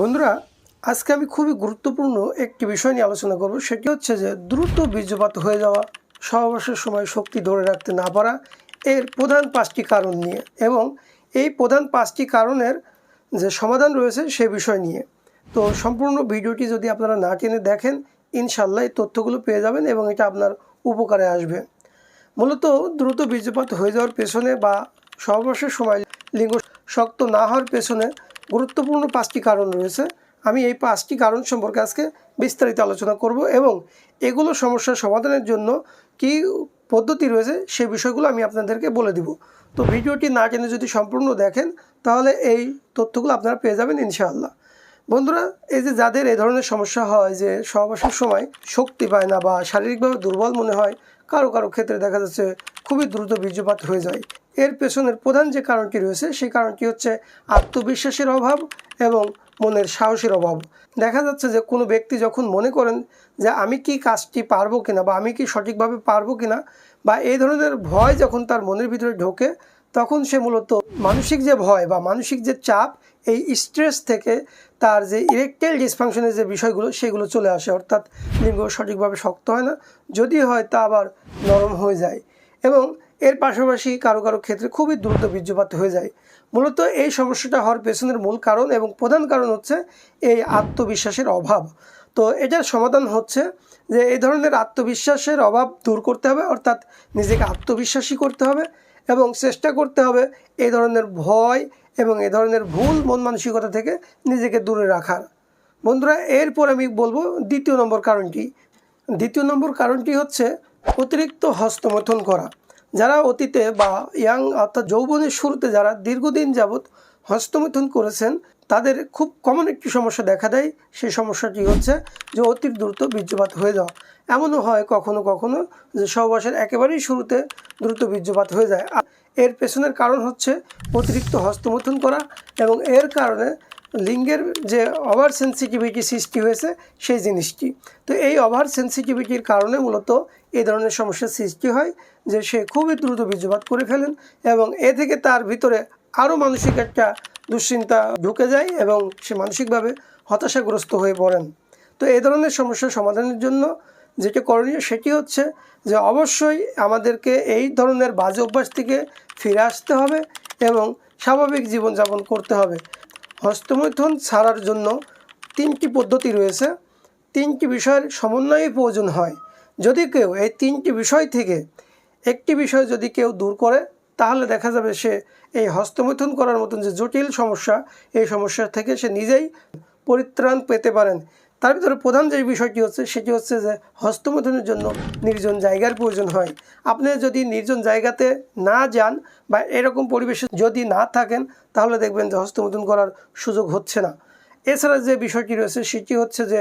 বন্ধুরা, আজকে আমি খুবই গুরুত্বপূর্ণ একটি বিষয় নিয়ে আলোচনা করব। সেটি হচ্ছে যে দ্রুত বীর্যপাত হয়ে যাওয়া, সহবাসের সময় শক্তি ধরে রাখতে না পারা এর প্রধান পাঁচটি কারণ নিয়ে এবং এই প্রধান পাঁচটি কারণের যে সমাধান রয়েছে সে বিষয় নিয়ে। তো সম্পূর্ণ ভিডিওটি যদি আপনারা না টেনে দেখেন ইনশাল্লাহ এই তথ্যগুলো পেয়ে যাবেন এবং এটা আপনার উপকারে আসবে। মূলত দ্রুত বীর্যপাত হয়ে যাওয়ার পেছনে বা সহবাসের সময় লিঙ্গ শক্ত না হওয়ার পেছনে গুরুত্বপূর্ণ পাঁচটি কারণ রয়েছে। আমি এই পাঁচটি কারণ সম্পর্কে আজকে বিস্তারিত আলোচনা করব এবং এগুলো সমস্যার সমাধানের জন্য কি পদ্ধতি রয়েছে সেই বিষয়গুলো আমি আপনাদেরকে বলে দিব। তো ভিডিওটি না টেনে যদি সম্পূর্ণ দেখেন, তাহলে এই তথ্যগুলো আপনারা পেয়ে যাবেন ইনশাআল্লাহ। বন্ধুরা, এই যে যাদের এই ধরনের সমস্যা হয়, যে সহবাসের সময় শক্তি পায় না বা শারীরিকভাবে দুর্বল মনে হয়, কারও কারও ক্ষেত্রে দেখা যাচ্ছে খুবই দ্রুত বীর্যপাত হয়ে যায়। এর পেছনের প্রধান যে কারণটি রয়েছে, সেই কারণটি হচ্ছে আত্মবিশ্বাসের অভাব এবং মনের সাহসের অভাব। দেখা যাচ্ছে যে কোনো ব্যক্তি যখন মনে করেন যে আমি কি কাজটি পারব কিনা বা আমি কি সঠিকভাবে পারব কিনা বা এই ধরনের ভয় যখন তার মনের ভিতরে ঢোকে, তখন সে মূলত মানসিক যে ভয় বা মানসিক যে চাপ, এই স্ট্রেস থেকে তার যে ইরেকটাইল ডিসফাংশনের যে বিষয়গুলো, সেগুলো চলে আসে। অর্থাৎ লিঙ্গ সঠিকভাবে শক্ত হয় না, যদি হয় তা আবার নরম হয়ে যায়। এবং এর পাশাপাশি কারও কারও ক্ষেত্রে খুবই দ্রুত বীর্যপাত হয়ে যায়। মূলত এই সমস্যাটা হওয়ার পেছনের মূল কারণ এবং প্রধান কারণ হচ্ছে এই আত্মবিশ্বাসের অভাব। তো এটার সমাধান হচ্ছে যে এই ধরনের আত্মবিশ্বাসের অভাব দূর করতে হবে, অর্থাৎ নিজেকে আত্মবিশ্বাসী করতে হবে এবং চেষ্টা করতে হবে এই ধরনের ভয় এবং এই ধরনের ভুল মন মানসিকতা থেকে নিজেকে দূরে রাখার। বন্ধুরা, এরপর আমি বলব দ্বিতীয় নম্বর কারণটি। দ্বিতীয় নম্বর কারণটি হচ্ছে অতিরিক্ত হস্তমথন করা। যারা অতীতে বা ইয়াং, অর্থাৎ যৌবনের শুরুতে যারা দীর্ঘদিন যাবৎ হস্তমৈথুন করেছেন, তাদের খুব কমন একটি সমস্যা দেখা দেয়। সেই সমস্যাটি হচ্ছে যে অতি দ্রুত বীর্যপাত হয়ে যাওয়া। এমনও হয় কখনো কখনো যে সহবাসের একেবারেই শুরুতে দ্রুত বীর্যপাত হয়ে যায়। আর এর পেছনের কারণ হচ্ছে অতিরিক্ত হস্তমৈথুন করা এবং এর কারণে লিঙ্গের যে ওভার সেন্সিটিভিটি সৃষ্টি হয়েছে, সেই জিনিসটি। তো এই ওভার সেন্সিটিভিটির কারণে মূলত এই ধরনের সমস্যার সৃষ্টি হয় যে সে খুবই দ্রুত বীর্যপাত করে ফেলেন এবং এ থেকে তার ভিতরে আরও মানসিক একটা দুশ্চিন্তা ঢুকে যায় এবং সে মানসিকভাবে হতাশাগ্রস্ত হয়ে পড়েন। তো এই ধরনের সমস্যার সমাধানের জন্য যেটি করণীয় সেটি হচ্ছে যে অবশ্যই আমাদেরকে এই ধরনের বাজে অভ্যাস থেকে ফিরে আসতে হবে এবং স্বাভাবিক জীবনযাপন করতে হবে। হস্তমৈথুন ছাড়ার জন্য তিনটি পদ্ধতি রয়েছে। তিনটি বিষয়ের সমন্বয়ই প্রয়োজন হয়। যদি কেউ এই তিনটি বিষয় থেকে একটি বিষয় যদি কেউ দূর করে, তাহলে দেখা যাবে সে এই হস্তমৈথুন করার মতন যে জটিল সমস্যা, এই সমস্যা থেকে সে নিজেই পরিত্রাণ পেতে পারেন। তার ভিতরে প্রধান যে বিষয়টি হচ্ছে, সেটি হচ্ছে যে হস্তমৈথুনের জন্য নির্জন জায়গার প্রয়োজন হয়। আপনি যদি নির্জন জায়গাতে না যান বা এরকম পরিবেশে যদি না থাকেন, তাহলে দেখবেন যে হস্তমৈথুন করার সুযোগ হচ্ছে না। এছাড়া যে বিষয়টি রয়েছে, সেটি হচ্ছে যে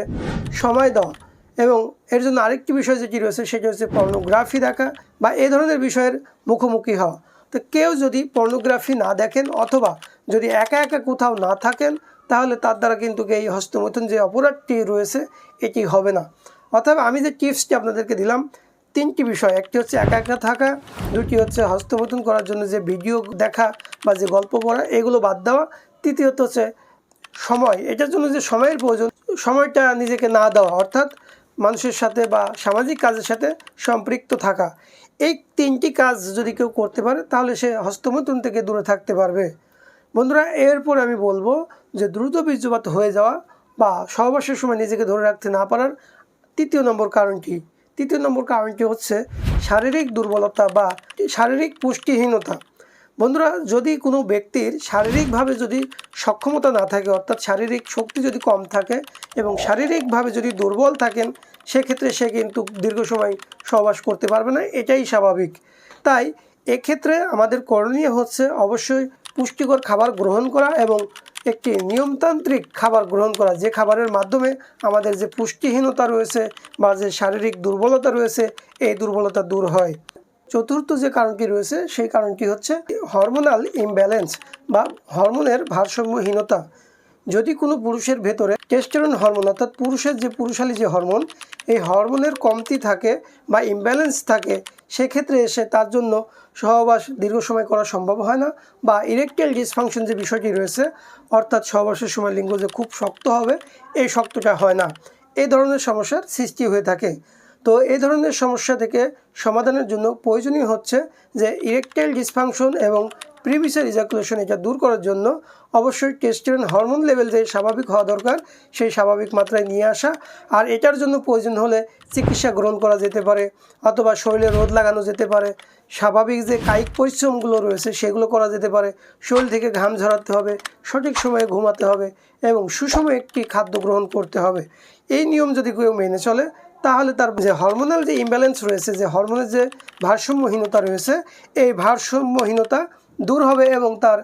সময় দেওয়া। এবং এর জন্য আরেকটি বিষয় যেটি রয়েছে, সেটি হচ্ছে পর্নোগ্রাফি দেখা বা এই ধরনের বিষয়ের মুখোমুখি হওয়া। তো কেউ যদি পর্নোগ্রাফি না দেখেন অথবা যদি একা একা কোথাও না থাকেন, তাহলে তার দ্বারা কিন্তু এই হস্তমৈথুন যে অপরাধটি রয়েছে, এটি হবে না। অথবা আমি যে টিপসটি আপনাদেরকে দিলাম, তিনটি বিষয়। একটি হচ্ছে একা একা থাকা, দুটি হচ্ছে হস্তমৈথুন করার জন্য যে ভিডিও দেখা বা যে গল্প পড়া, এগুলো বাদ দেওয়া। তৃতীয়ত হচ্ছে সময়। এটার জন্য যে সময়ের প্রয়োজন, সময়টা নিজেকে না দেওয়া। অর্থাৎ মানুষের সাথে বা সামাজিক কাজের সাথে সম্পৃক্ত থাকা। এই তিনটি কাজ যদি কেউ করতে পারে, তাহলে সে হস্তমৈথুন থেকে দূরে থাকতে পারবে। বন্ধুরা, এরপর আমি বলব যে দ্রুত বীর্যপাত হয়ে যাওয়া বা সহবাসের সময় নিজেকে ধরে রাখতে না পারার তৃতীয় নম্বর কারণটি। তৃতীয় নম্বর কারণটি হচ্ছে শারীরিক দুর্বলতা বা শারীরিক পুষ্টিহীনতা। বন্ধুরা, যদি কোনো ব্যক্তির শারীরিকভাবে যদি সক্ষমতা না থাকে, অর্থাৎ শারীরিক শক্তি যদি কম থাকে এবং শারীরিকভাবে যদি দুর্বল থাকেন, সেক্ষেত্রে সে কিন্তু দীর্ঘ সময় সহবাস করতে পারবে না, এটাই স্বাভাবিক। তাই এক্ষেত্রে আমাদের করণীয় হচ্ছে অবশ্যই পুষ্টিকর খাবার গ্রহণ করা এবং একটি নিয়মতান্ত্রিক খাবার গ্রহণ করা। যে খাবারের মাধ্যমে আমাদের যে পুষ্টিহীনতা রয়েছে বা যে শারীরিক দুর্বলতা রয়েছে, এই দুর্বলতা দূর হয়। চতুর্থ যে কারণটি রয়েছে, সেই কারণটি হচ্ছে হরমোনাল ইমব্যালেন্স বা হরমোনের ভারসাম্যহীনতা। যদি কোনো পুরুষের ভেতরে টেস্টোস্টেরন হরমোন অর্থাৎ পুরুষের যে পুরুষালী যে হরমোন এই হরমোনের কমতি থাকে বা ইমব্যালেন্স থাকে, সেক্ষেত্রে এসে তার জন্য সহবাস দীর্ঘ সময় করা সম্ভব হয় না বা ইরেকটাইল ডিসফাংশন যে বিষয়টি রয়েছে, অর্থাৎ সহবাসের সময় লিঙ্গ যে খুব শক্ত হবে, এই শক্তটা হয় না। এই ধরনের সমস্যার সৃষ্টি হয়ে থাকে। তো এই ধরনের সমস্যা থেকে সমাধানের জন্য প্রয়োজনীয় হচ্ছে যে ইরেকটাইল ডিসফাংশন এবং প্রিভিসার ইজাকুলেশন এটা দূর করার জন্য অবশ্যই টেস্টোস্টেরন হরমোন লেভেল যে স্বাভাবিক হওয়া দরকার, সেই স্বাভাবিক মাত্রায় নিয়ে আসা। আর এটার জন্য প্রয়োজন হলে চিকিৎসা গ্রহণ করা যেতে পারে, অথবা শরীরে রোদ লাগানো যেতে পারে। স্বাভাবিক যে কায়িক পরিশ্রমগুলো রয়েছে সেগুলো করা যেতে পারে। শরীর থেকে ঘাম ঝরাতে হবে, সঠিক সময়ে ঘুমাতে হবে এবং সুষম একটি খাদ্য গ্রহণ করতে হবে। এই নিয়ম যদি কেউ মেনে চলে তাহলে তার যে হরমোনাল যে ইমব্যালেন্স রয়েছে, যে হরমোনের যে ভারসাম্যহীনতা রয়েছে, এই ভারসাম্যহীনতা দূর হবে এবং তার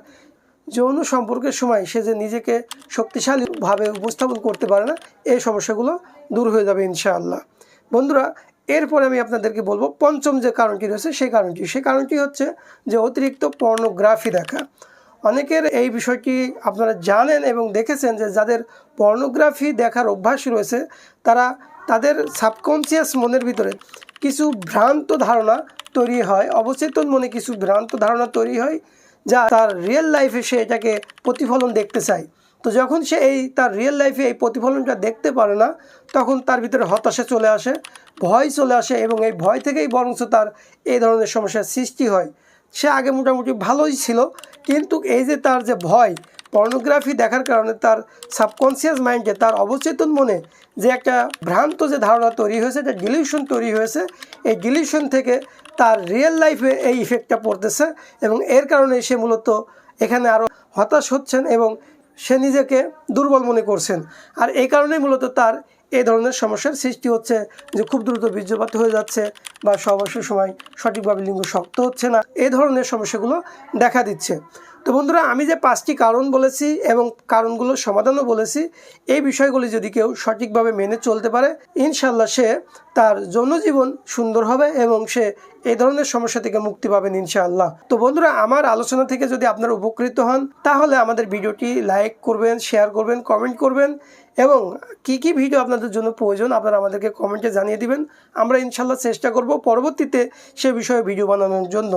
যৌন সম্পর্কের সময় সে যে নিজেকে শক্তিশালীভাবে উপস্থাপন করতে পারে না, এই সমস্যাগুলো দূর হয়ে যাবে ইনশাআল্লাহ। বন্ধুরা, এরপরে আমি আপনাদেরকে বলব পঞ্চম যে কারণটি রয়েছে, সেই কারণটি। সেই কারণটি হচ্ছে যে অতিরিক্ত পর্নোগ্রাফি দেখা। অনেকের এই বিষয়টি আপনারা জানেন এবং দেখেছেন যে যাদের পর্নোগ্রাফি দেখার অভ্যাস রয়েছে, তারা তাদের সাবকনসিয়াস মনের ভিতরে কিছু ভ্রান্ত ধারণা তৈরি হয়। অবচেতন মনে কিছু ভ্রান্ত ধারণা তৈরি হয়, যা তার রিয়েল লাইফে সে এটাকে প্রতিফলন দেখতে চায়। তো যখন সে এই তার রিয়েল লাইফে এই প্রতিফলনটা দেখতে পারে না, তখন তার ভিতরে হতাশা চলে আসে, ভয় চলে আসে এবং এই ভয় থেকেই বরঞ্চ তার এই ধরনের সমস্যার সৃষ্টি হয়। সে আগে মোটামুটি ভালোই ছিল, কিন্তু এই যে তার যে ভয় পর্নোগ্রাফি দেখার কারণে তার সাবকনসিয়াস মাইন্ডে তার অবচেতন মনে যে একটা ভ্রান্ত যে ধারণা তৈরি হয়েছে একটা ডিলিউশন তৈরি হয়েছে, এই ডিলিউশন থেকে তার রিয়েল লাইফে এই ইফেক্টটা পড়তেছে এবং এর কারণে সে মূলত এখানে আরও হতাশ হচ্ছেন এবং সে নিজেকে দুর্বল মনে করছেন। আর এই কারণেই মূলত তার এই ধরনের সমস্যার সৃষ্টি হচ্ছে যে খুব দ্রুত বীর্যপাত হয়ে যাচ্ছে বা সহবাসের সময় সঠিকভাবে লিঙ্গ শক্ত হচ্ছে না। এই ধরনের সমস্যাগুলো দেখা দিচ্ছে। তো বন্ধুরা, আমি যে পাঁচটি কারণ বলেছি এবং কারণগুলোর সমাধানও বলেছি, এই বিষয়গুলি যদি কেউ সঠিকভাবে মেনে চলতে পারে ইনশাল্লাহ সে তার জনজীবন সুন্দর হবে এবং সে এই ধরনের সমস্যা থেকে মুক্তি পাবেন ইনশাআল্লাহ। তো বন্ধুরা, আমার আলোচনা থেকে যদি আপনারা উপকৃত হন, তাহলে আমাদের ভিডিওটি লাইক করবেন, শেয়ার করবেন, কমেন্ট করবেন এবং কি কি ভিডিও আপনাদের জন্য প্রয়োজন আপনারা আমাদেরকে কমেন্টে জানিয়ে দিবেন। আমরা ইনশাল্লাহ চেষ্টা করব পরবর্তীতে সে বিষয়ে ভিডিও বানানোর জন্য।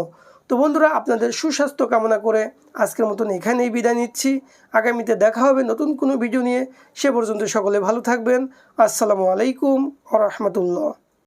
তো বন্ধুরা, আপনাদের সুস্বাস্থ্য কামনা করে আজকের মতন এখানেই বিদায় নিচ্ছি। আগামীতে দেখা হবে নতুন কোনো ভিডিও নিয়ে। সে পর্যন্ত সকলে ভালো থাকবেন। আসসালামু আলাইকুম আ রহমতুল্লাহ।